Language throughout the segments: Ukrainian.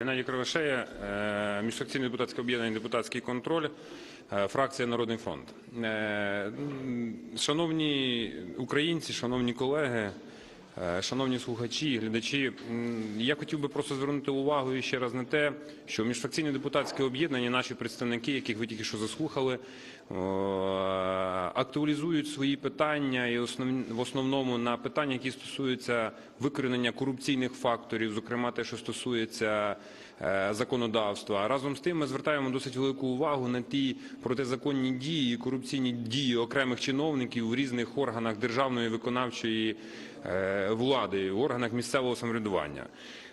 Геннадій Кривошея, е, міжфракційне депутатське об'єднання депутатський контроль, е, фракція Народний фронт. Е, Шановні українці, шановні колеги, шановні слухачі, і глядачі, я хотів би просто звернути увагу ще раз на те, що міжфракційне депутатське об'єднання, наші представники, яких ви тільки що заслухали, актуалізують свої питання і в основному на питання, які стосуються викоренення корупційних факторів, зокрема те, що стосується е, законодавства. Разом з тим ми звертаємо досить велику увагу на ті протизаконні дії, і корупційні дії окремих чиновників в різних органах державної виконавчої е, влади, в органах місцевого самоврядування.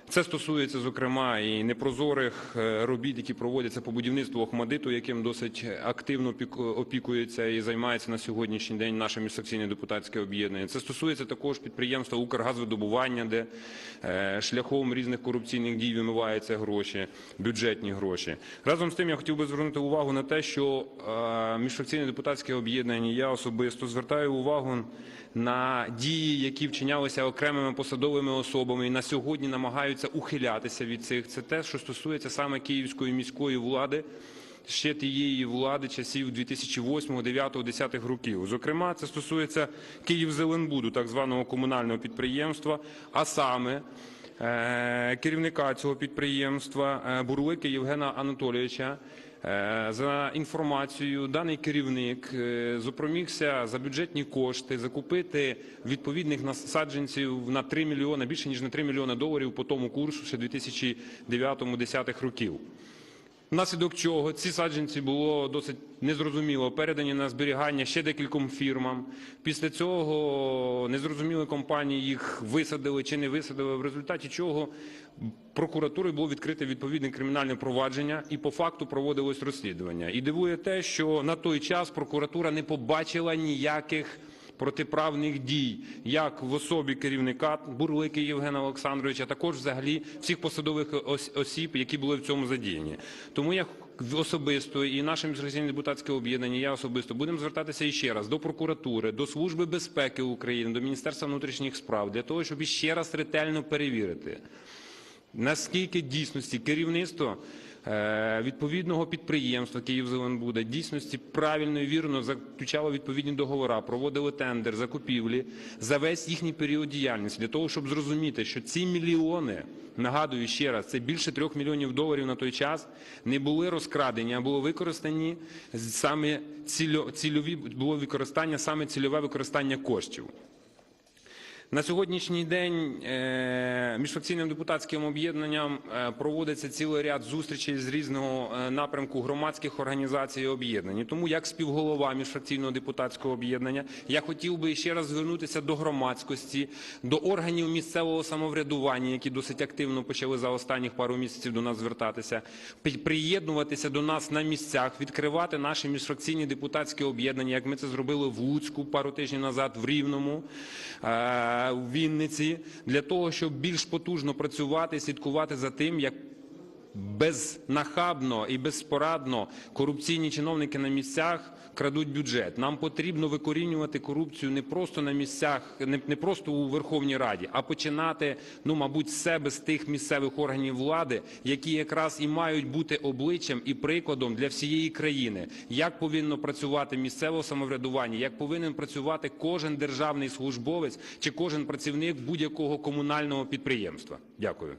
Це стосується, зокрема, і непрозорих е, робіт, які проводяться по будівництву Охмадиту, яким досить активно опіку- опікується і займається на сьогоднішній день наше міжфракційне депутатське об'єднання. Це стосується також підприємства Укргазвидобування, де е, шляхом різних корупційних дій вимиваються гроші, бюджетні гроші. Разом з тим, я хотів би звернути увагу на те, що е, міжфракційне депутатське об'єднання, я особисто звертаю увагу на дії, які вчинялися окремими посадовими особами і на сьогодні намагаються ухилятися від цих. Це те, що стосується саме київської міської влади. Ще тієї влади часів 2008, 2009, 2010 років. Зокрема, це стосується Київзеленбуду, так званого комунального підприємства, а саме е, керівника цього підприємства е, Бурлики Євгена Анатолійовича. Е, За інформацією, даний керівник е, зупромігся за бюджетні кошти закупити відповідних насадженців на 3 мільйони, більше ніж на 3 мільйони доларів по тому курсу ще 2009-2010 років. Внаслідок чого ці саджанці було досить незрозуміло передані на зберігання ще декільком фірмам. Після цього незрозумілі компанії їх висадили чи не висадили, в результаті чого прокуратурою було відкрите відповідне кримінальне провадження і по факту проводилось розслідування. І дивує те, що на той час прокуратура не побачила ніяких протиправних дій, як в особі керівника Бурлики Євгена Олександровича, також взагалі всіх посадових ос- осіб, які були в цьому задіяні. Тому я особисто і наше міжфракційне депутатське об'єднання, я особисто будемо звертатися іще раз до прокуратури, до Служби безпеки України, до Міністерства внутрішніх справ для того, щоб іще раз ретельно перевірити наскільки дійсності керівництво відповідного підприємства «Київзеленбуда» дійсності правильно і вірно заключало відповідні договори, проводили тендер, закупівлі за весь їхній період діяльності для того, щоб зрозуміти, що ці мільйони, нагадую ще раз, це більше трьох мільйонів доларів на той час, не були розкрадені, а було використані саме цільові було використання саме цільове використання коштів. На сьогоднішній день е, міжфракційним депутатським об'єднанням е, проводиться цілий ряд зустрічей з різного е, напрямку громадських організацій і об'єднань. Тому як співголова міжфракційного депутатського об'єднання я хотів би ще раз звернутися до громадськості, до органів місцевого самоврядування, які досить активно почали за останніх пару місяців до нас звертатися, приєднуватися до нас на місцях, відкривати наші міжфракційні депутатські об'єднання, як ми це зробили в Луцьку пару тижнів назад, в Рівному, в Вінниці, для того, щоб більш потужно працювати, слідкувати за тим, як безнахабно і безпорадно корупційні чиновники на місцях крадуть бюджет. Нам потрібно викорінювати корупцію не просто на місцях, не, не просто у Верховній Раді, а починати, ну мабуть, себе з тих місцевих органів влади, які якраз і мають бути обличчям і прикладом для всієї країни, як повинно працювати місцеве самоврядування, як повинен працювати кожен державний службовець чи кожен працівник будь-якого комунального підприємства. Дякую.